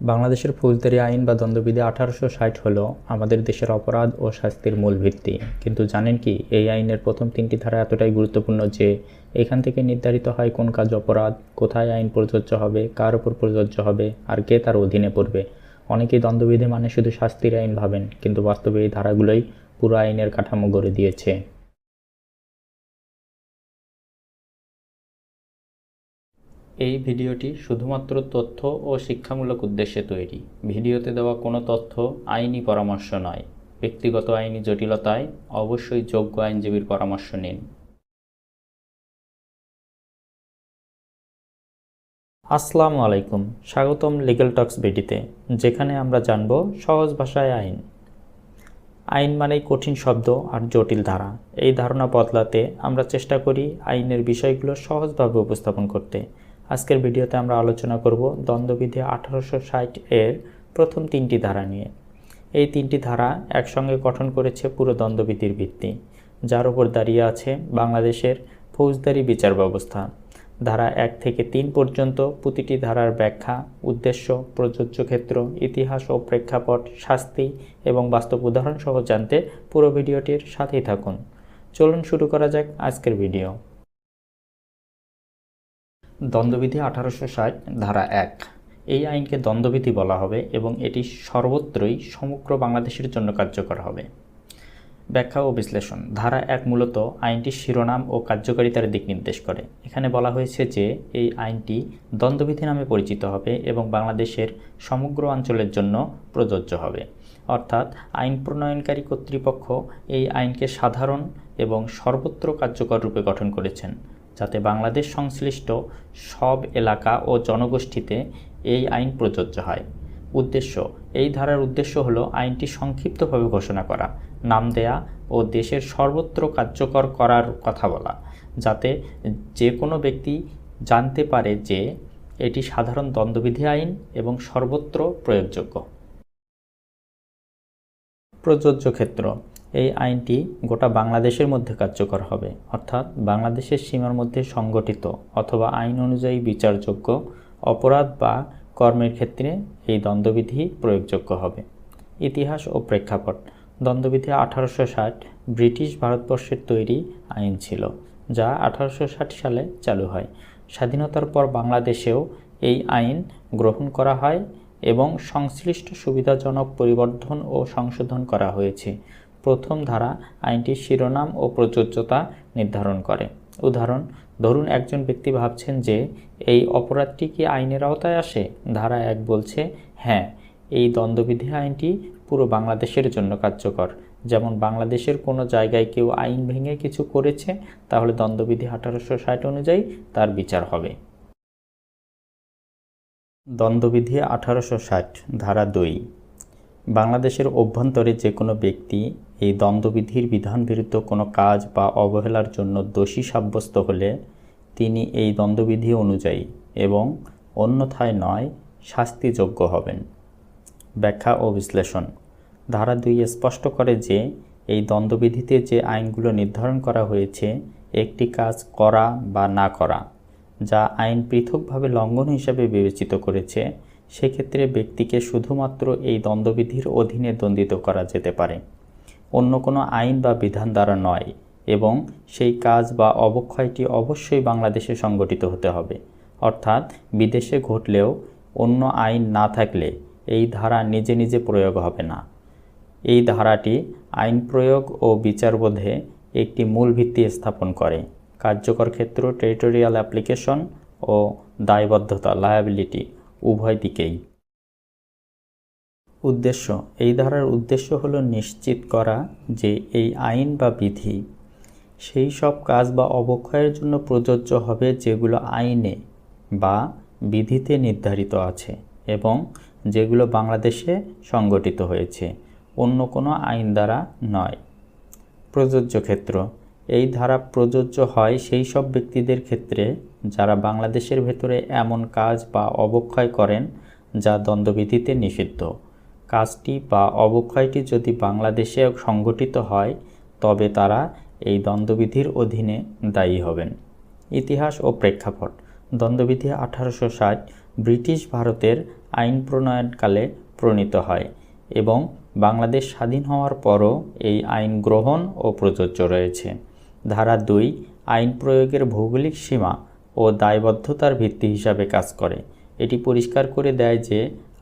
বাংলাদেশের ফৌজদারি আইন বা দ্বন্দ্ববিধি আঠারোশো ষাট হল আমাদের দেশের অপরাধ ও শাস্তির মূল ভিত্তি। কিন্তু জানেন কি, এই আইনের প্রথম তিনটি ধারা এতটাই গুরুত্বপূর্ণ যে এখান থেকে নির্ধারিত হয় কোন কাজ অপরাধ, কোথায় আইন প্রযোজ্য হবে, কার ওপর প্রযোজ্য হবে, আর কে তার অধীনে পড়বে। অনেকেই দ্বন্দ্ববিধি মানে শুধু শাস্তির আইন ভাবেন, কিন্তু বাস্তবে এই ধারাগুলোই পুরো আইনের কাঠামো গড়ে দিয়েছে। এই ভিডিওটি শুধুমাত্র তথ্য ও শিক্ষামূলক উদ্দেশ্যে তৈরি। ভিডিওতে দেওয়া কোনো তথ্য আইনি পরামর্শ নয়। ব্যক্তিগত আইনি জটিলতায় অবশ্যই যোগ্য আইনজীবীর পরামর্শ নিন। আসসালামু আলাইকুম। স্বাগতম লিগ্যাল টক্স বিডিতে যেখানে আমরা জানব সহজ ভাষায় আইন। আইন মানেই কঠিন শব্দ আর জটিল ধারা। এই ধারণা বদলাতে আমরা চেষ্টা করি আইনের বিষয়গুলো সহজভাবে উপস্থাপন করতে। আজকের ভিডিওতে আমরা আলোচনা করব দ্বন্দ্ববিধি আঠারোশো ষাট এর প্রথম তিনটি ধারা নিয়ে। এই তিনটি ধারা একসঙ্গে গঠন করেছে পুরো দ্বন্দ্ববিধির ভিত্তি, যার উপর দাঁড়িয়ে আছে বাংলাদেশের ফৌজদারি বিচার ব্যবস্থা। ধারা এক থেকে তিন পর্যন্ত প্রতিটি ধারার ব্যাখ্যা, উদ্দেশ্য, প্রযোজ্য ক্ষেত্র, ইতিহাস ও প্রেক্ষাপট, শাস্তি এবং বাস্তব উদাহরণ সহ জানতে পুরো ভিডিওটির সাথেই থাকুন। চলুন শুরু করা যাক আজকের ভিডিও। দ্বন্দ্ববিধি আঠারোশো ষাট, ধারা এক। এই আইনকে দ্বন্দ্ববিধি বলা হবে এবং এটি সর্বত্রই সমগ্র বাংলাদেশের জন্য কার্যকর হবে। ব্যাখ্যা ও বিশ্লেষণ। ধারা এক মূলত আইনটির শিরোনাম ও কার্যকারিতার দিক নির্দেশ করে। এখানে বলা হয়েছে যে, এই আইনটি দ্বন্দ্ববিধি নামে পরিচিত হবে এবং বাংলাদেশের সমগ্র অঞ্চলের জন্য প্রযোজ্য হবে। অর্থাৎ আইন প্রণয়নকারী কর্তৃপক্ষ এই আইনকে সাধারণ এবং সর্বত্র কার্যকর রূপে গঠন করেছেন। যাতে বাংলাদেশ সংশ্লিষ্ট সব এলাকা ও জনগোষ্ঠীতে এই আইন প্রযোজ্য হয়। উদ্দেশ্য, এই ধারার উদ্দেশ্য হলো আইনটি সংক্ষিপ্তভাবে ঘোষণা করা, নাম দেয়া ও দেশের সর্বত্র কার্যকর করার কথা বলা, যাতে যে কোনো ব্যক্তি জানতে পারে যে এটি সাধারণ দ্বন্দ্ববিধি আইন এবং সর্বত্র প্রয়োগযোগ্য। প্রযোজ্য ক্ষেত্র এই আইনটি গোটা বাংলাদেশের মধ্যে কার্যকর হবে, অর্থাৎ বাংলাদেশের সীমার মধ্যে সংগঠিত অথবা আইন অনুযায়ী বিচারযোগ্য অপরাধ বা কর্মের ক্ষেত্রে এই দ্বন্দ্ববিধি প্রয়োগযোগ্য হবে। ইতিহাস ও প্রেক্ষাপট। দ্বন্দ্ববিধি আঠারোশো ষাট ব্রিটিশ ভারতবর্ষের তৈরি আইন ছিল, যা আঠারোশো ষাট সালে চালু হয়। স্বাধীনতার পর বাংলাদেশেও এই আইন গ্রহণ করা হয় এবং সংশ্লিষ্ট সুবিধাজনক পরিবর্ধন ও সংশোধন করা হয়েছে। প্রথম ধারা আইনটির শিরোনাম ও প্রযোজ্যতা নির্ধারণ করে। উদাহরণ, ধরুন একজন ব্যক্তি ভাবছেন যে, এই অপরাধটি কি আইনের আওতায় আসে? ধারা এক বলছে হ্যাঁ এই দ্বন্দ্ববিধি আইনটি পুরো বাংলাদেশের জন্য কার্যকর। যেমন বাংলাদেশের কোনো জায়গায় কেউ আইন ভেঙে কিছু করেছে, তাহলে দ্বন্দ্ববিধি আঠারোশো ষাট অনুযায়ী তার বিচার হবে। দ্বন্দ্ববিধি আঠারোশো ষাট, ধারা দুই। বাংলাদেশের অভ্যন্তরে যে কোনো ব্যক্তি এই দ্বন্দ্ববিধির বিধান বিরুদ্ধ কোনো কাজ বা অবহেলার জন্য দোষী সাব্যস্ত হলে তিনি এই দ্বন্দ্ববিধি অনুযায়ী এবং অন্যথায় নয়, শাস্তিযোগ্য হবেন। ব্যাখ্যা ও বিশ্লেষণ। ধারা দুই স্পষ্ট করে যে, এই দ্বন্দ্ববিধিতে যে আইনগুলো নির্ধারণ করা হয়েছে, একটি কাজ করা বা না করা, যা আইন পৃথকভাবে লঙ্ঘন হিসাবে বিবেচিত করেছে, সেক্ষেত্রে ব্যক্তিকে শুধুমাত্র এই দ্বন্দ্ববিধির অধীনে দণ্ডিত করা যেতে পারে। অন্য কোনো আইন বা বিধান দ্বারা নয় এবং সেই কাজ বা অবক্ষয়টি অবশ্যই বাংলাদেশে সংগঠিত হতে হবে। অর্থাৎ বিদেশে ঘটলেও অন্য আইন না থাকলে এই ধারা নিজে নিজে প্রয়োগ হবে না। এই ধারাটি আইন প্রয়োগ ও বিচারবোধে একটি মূল ভিত্তি স্থাপন করে। কার্যকর ক্ষেত্র, টেরিটোরিয়াল অ্যাপ্লিকেশন ও দায়বদ্ধতা লায়াবিলিটি উভয় দিকেই। উদ্দেশ্য। এই ধারার উদ্দেশ্য হলো নিশ্চিত করা যে এই আইন বা বিধি, সেই সব কাজ বা অবক্ষয়ের জন্য প্রযোজ্য হবে যেগুলো আইনে বা বিধিতে নির্ধারিত আছে এবং যেগুলো বাংলাদেশে সংগঠিত হয়েছে, অন্য কোনো আইন দ্বারা নয়। প্রযোজ্য ক্ষেত্র। এই ধারা প্রযোজ্য হয় সেই সব ব্যক্তিদের ক্ষেত্রে যারা বাংলাদেশের ভেতরে এমন কাজ বা অবক্ষয় করেন যা দ্বন্দ্ববিধিতে নিষিদ্ধ। কাজটি বা অবক্ষয়টি যদি বাংলাদেশে সংগঠিত হয়, তবে তারা এই দ্বন্দ্ববিধির অধীনে দায়ী হবেন। ইতিহাস ও প্রেক্ষাপট। দ্বন্দ্ববিধি আঠারোশো ষাট ব্রিটিশ ভারতের আইন প্রণয়নকালে প্রণীত হয় এবং বাংলাদেশ স্বাধীন হওয়ার পরও এই আইন গ্রহণ ও প্রযোজ্য রয়েছে। ধারা দুই, আইন প্রয়োগের ভৌগোলিক সীমা ও দায়বদ্ধতার ভিত্তি হিসাবে কাজ করে। এটি পরিষ্কার করে দেয় যে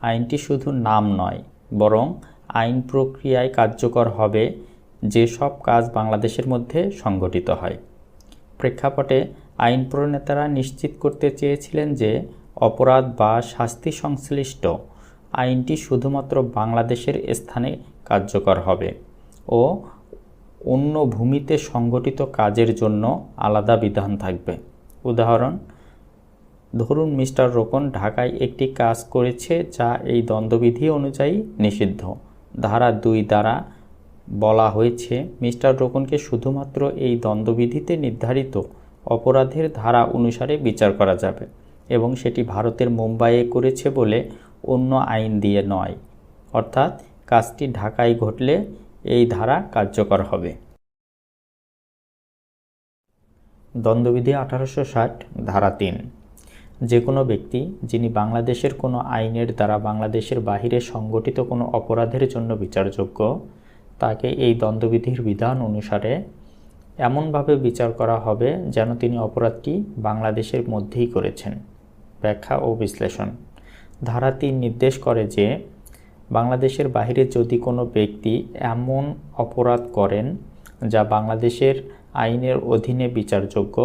আইনটি শুধু নাম নয় বরং আইন প্রক্রিয়ায় কার্যকর হবে যে সব কাজ বাংলাদেশের মধ্যে সংগঠিত হয়। প্রেক্ষাপটে আইন প্রণেতারা নিশ্চিত করতে চেয়েছিলেন যে অপরাধ বা শাস্তি সংশ্লিষ্ট আইনটি শুধুমাত্র বাংলাদেশের স্থানে কার্যকর হবে ও অন্য ভূমিতে সংগঠিত কাজের জন্য আলাদা বিধান থাকবে। উদাহরণ ধরুন মিস্টার রোকন ঢাকায় একটি কাজ করেছে যা এই দ্বন্দ্ববিধি অনুযায়ী নিষিদ্ধ। ধারা দুই দ্বারা বলা হয়েছে, মিস্টার রোকনকে শুধুমাত্র এই দ্বন্দ্ববিধিতে নির্ধারিত অপরাধের ধারা অনুসারে বিচার করা যাবে এবং সেটি ভারতের মুম্বাইয়ে করেছে বলে অন্য আইন দিয়ে নয়। অর্থাৎ কাজটি ঢাকায় ঘটলে এই ধারা কার্যকর হবে। দ্বন্দ্ববিধি আঠারোশো ষাট, ধারা তিন। যে কোনো ব্যক্তি যিনি বাংলাদেশের কোনো আইনের দ্বারা বাংলাদেশের বাহিরে সংগঠিত কোনো অপরাধের জন্য বিচারযোগ্য, তাকে এই দ্বন্দ্ববিধির বিধান অনুসারে এমনভাবে বিচার করা হবে যেন তিনি অপরাধটি বাংলাদেশের মধ্যেই করেছেন। ব্যাখ্যা ও বিশ্লেষণ। ধারা তিন নির্দেশ করে যে, বাংলাদেশের বাইরে যদি কোনো ব্যক্তি এমন অপরাধ করেন যা বাংলাদেশের আইনের অধীনে বিচারযোগ্য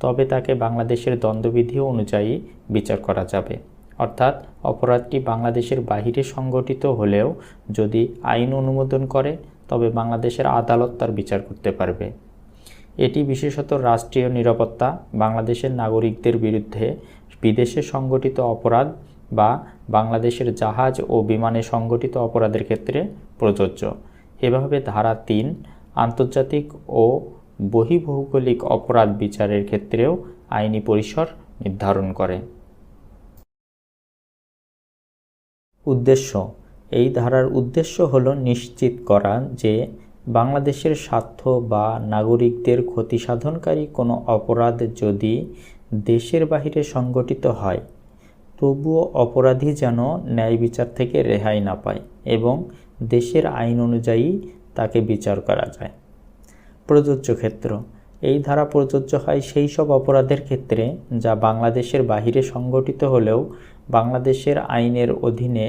তবে তাকে বাংলাদেশের দ্বন্দ্ববিধি অনুযায়ী বিচার করা যাবে। অর্থাৎ অপরাধটি বাংলাদেশের বাহিরে সংগঠিত হলেও যদি আইন অনুমোদন করে, তবে বাংলাদেশের আদালত তার বিচার করতে পারবে। এটি বিশেষত রাষ্ট্রীয় নিরাপত্তা, বাংলাদেশের নাগরিকদের বিরুদ্ধে বিদেশে সংগঠিত অপরাধ বা বাংলাদেশের জাহাজ ও বিমানে সংগঠিত অপরাধের ক্ষেত্রে প্রযোজ্য। এভাবে ধারা তিন, আন্তর্জাতিক ও বহিভৌগোলিক অপরাধ বিচারের ক্ষেত্রেও আইনি পরিসর নির্ধারণ করে। উদ্দেশ্য। এই ধারার উদ্দেশ্য হল নিশ্চিত করা যে বাংলাদেশের স্বার্থ বা নাগরিকদের ক্ষতি সাধনকারী কোনো অপরাধ যদি দেশের বাহিরে সংগঠিত হয়, তবুও অপরাধী যেন ন্যায় বিচার থেকে রেহাই না পায় এবং দেশের আইন অনুযায়ী তাকে বিচার করা যায়। প্রযোজ্য ক্ষেত্র। এই ধারা প্রযোজ্য হয় সেই সব অপরাধের ক্ষেত্রে যা বাংলাদেশের বাহিরে সংগঠিত হলেও বাংলাদেশের আইনের অধীনে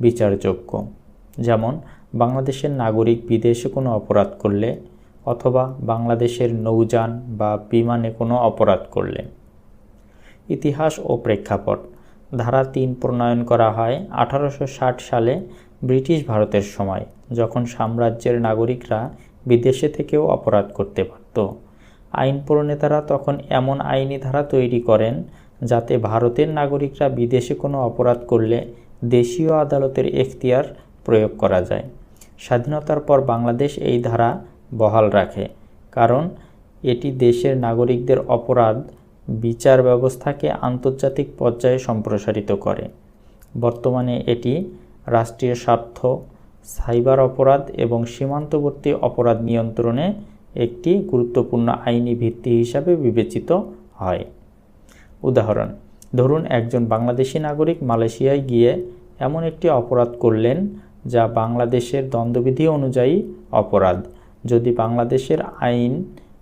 বিচারযোগ্য। যেমন, বাংলাদেশের নাগরিক বিদেশে কোনো অপরাধ করলে অথবা বাংলাদেশের নৌযান বা বিমানে কোনো অপরাধ করলে। ইতিহাস ও প্রেক্ষাপট। ধারা তিন প্রণয়ন করা হয় আঠারোশো ষাট সালে ব্রিটিশ ভারতের সময়, যখন সাম্রাজ্যের নাগরিকরা বিদেশে থেকেও অপরাধ করতে পারত। আইন প্রণেতারা তখন এমন আইনি ধারা তৈরি করেন যাতে ভারতের নাগরিকরা বিদেশে কোনো অপরাধ করলে দেশীয় আদালতের এখতিয়ার প্রয়োগ করা যায়। স্বাধীনতার পর বাংলাদেশ এই ধারা বহাল রাখে, কারণ এটি দেশের নাগরিকদের অপরাধ বিচার ব্যবস্থাকে আন্তর্জাতিক পর্যায়ে সম্প্রসারিত করে। বর্তমানে এটি রাষ্ট্রীয় স্বার্থ সাইবার অপরাধ এবং সীমান্তবর্তী অপরাধ নিয়ন্ত্রণে একটি গুরুত্বপূর্ণ আইনি ভিত্তি হিসাবে বিবেচিত হয়। উদাহরণ, ধরুন একজন বাংলাদেশি নাগরিক মালয়েশিয়ায় গিয়ে এমন একটি অপরাধ করলেন যা বাংলাদেশের দ্বন্দ্ববিধি অনুযায়ী অপরাধ। যদি বাংলাদেশের আইন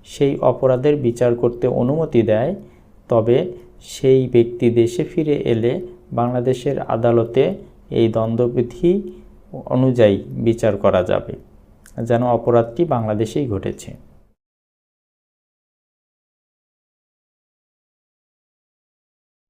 সেই অপরাধের বিচার করতে অনুমতি দেয়, তবে সেই ব্যক্তি দেশে ফিরে এলে বাংলাদেশের আদালতে এই দ্বন্দ্ববিধি অনুযায়ী বিচার করা যাবে যেন অপরাধটি বাংলাদেশেই ঘটেছে।